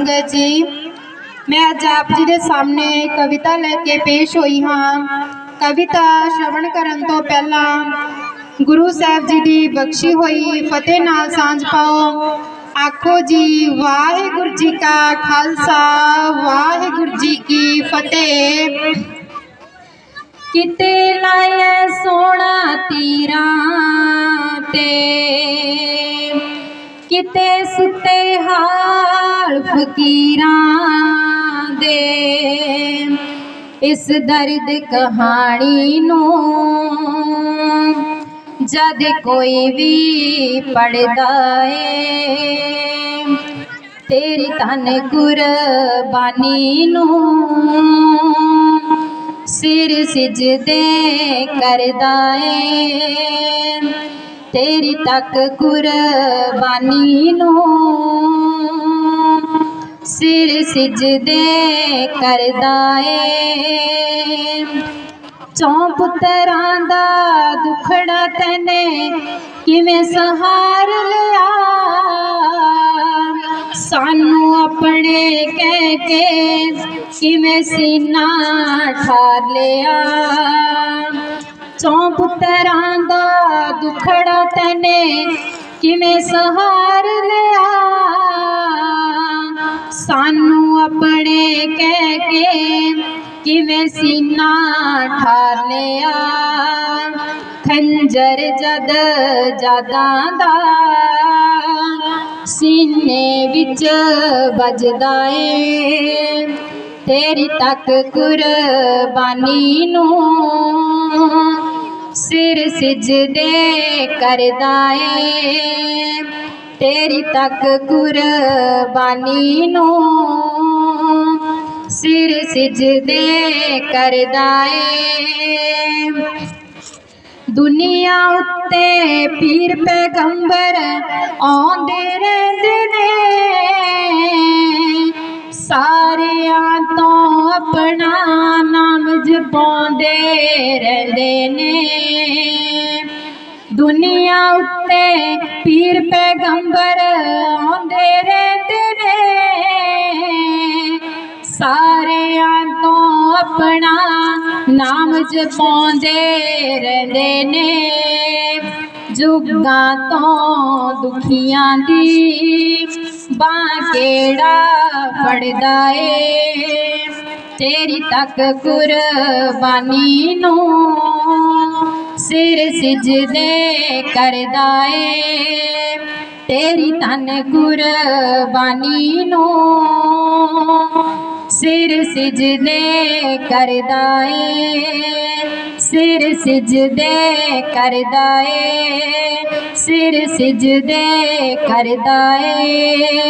ਸੰਗਤ ਜੀ। ਮੈਂ ਅੱਜ ਆਪ ਜੀ ਦੇ ਸਾਹਮਣੇ ਕਵਿਤਾ ਲੈ ਕੇ ਪੇਸ਼ ਹੋਈ ਹਾਂ। ਕਵਿਤਾ ਸ਼ਰਵਣ ਕਰਨ ਤੋਂ ਪਹਿਲਾਂ ਗੁਰੂ ਸਾਹਿਬ ਜੀ ਦੀ ਬਖਸ਼ੀ ਹੋਈ ਫਤਿਹ ਨਾਲ ਸਾਂਝ ਪਾਓ। ਆਖੋ ਜੀ, ਵਾਹਿਗੁਰੂ ਜੀ ਕਾ ਖਾਲਸਾ, ਵਾਹਿਗੁਰੂ ਜੀ ਕੀ ਫਤਿਹ। ਕਿਤੇ ਲਾਇਆ ਸੋਹਣਾ ਤੀਰਾਂ ਤੇ ਕਿਤੇ ਸੁੱਤੇ ਹਾਲ ਫਕੀਰਾਂ ਦੇ। ਇਸ ਦਰਦ ਕਹਾਣੀ ਨੂੰ ਜਦ ਕੋਈ ਵੀ ਪੜਦਾ ਏ, ਤੇਰੀ ਤਨ ਕੁਰਬਾਨੀ ਨੂੰ ਸਿਰ ਸਿਜਦੇ ਕਰਦਾ ਏ। ਤੇਰੀ ਤੱਕ ਕੁਰਬਾਨੀ ਨੂੰ ਸਿਰ ਸਿਜਦੇ ਕਰਦਾ ਏ। ਚੌਂ ਪੁੱਤਰਾਂ ਦਾ ਦੁਖੜਾ ਤੈਨੇ ਕਿਵੇਂ ਸਹਾਰ ਲਿਆ? ਸਾਨੂੰ ਆਪਣੇ ਕਹਿ ਕੇ ਕਿਵੇਂ ਸੀਨਾ ਠਾਰ ਲਿਆ? ਚੌਂ ਪੁੱਤਰਾਂ ਦਾ ਦੁਖੜਾ ਤੈਨੇ ਕਿਵੇਂ ਸਹਾਰ ਲਿਆ? ਸਾਨੂੰ ਆਪਣੇ ਕਹਿ ਕੇ ਕਿਵੇਂ ਸੀਨਾ ਠਾਰ ਲਿਆ? ਖੰਜਰ ਜਦ ਜਾਦਾਂ ਦਾ, ਸੀਨੇ ਵਿੱਚ ਵੱਜਦਾ ਏ। ਤੇਰੀ ਤੱਕ ਕੁਰਬਾਨੀ ਨੂੰ ਸਿਰ ਸਿਜਦੇ ਕਰਦਾ ਏ ਤੇਰੀ ਤੱਕ ਕੁਰਬਾਨੀ ਨੂੰ ਸਿਰ ਸਿਜਦੇ ਕਰਦਾ ਏ ਦੁਨੀਆ ਉੱਤੇ ਪੀਰ ਪੈਗੰਬਰ ਆਉਂਦੇ ਰਹਿੰਦੇ ਨੇ। ਸਾਰਿਆਂ ਤੋਂ ਆਪਣਾ ਪਾਉਂਦੇ ਰਹਿੰਦੇ ਨੇ। ਦੁਨੀਆ ਉੱਤੇ ਪੀਰ ਪੈਗੰਬਰ ਆਉਂਦੇ ਰਹਿੰਦੇ ਨੇ। ਸਾਰਿਆਂ ਤੋਂ ਆਪਣਾ ਨਾਮ ਜਪਾਉਂਦੇ ਰਹਿੰਦੇ ਨੇ। ਜੁਗਾਂ ਤੋਂ ਦੁਖੀਆਂ ਦੀ ਬਾਂਹ ਕਿਹੜਾ ਫੜਦਾ ਏ? ਤੇਰੀ ਤੱਕ ਕੁਰਬਾਨੀ ਨੂੰ ਸਿਰ ਸਿਜਦੇ ਕਰਦਾ ਏ। ਤੇਰੀ ਤਨ ਕੁਰਬਾਨੀ ਨੂੰ ਸਿਰ ਸਿਜਦੇ ਕਰਦਾ ਏ। ਸਿਰ ਸਿਜਦੇ ਕਰਦਾ ਏ। ਸਿਰ ਸਿਜਦੇ ਕਰਦਾ ਏ।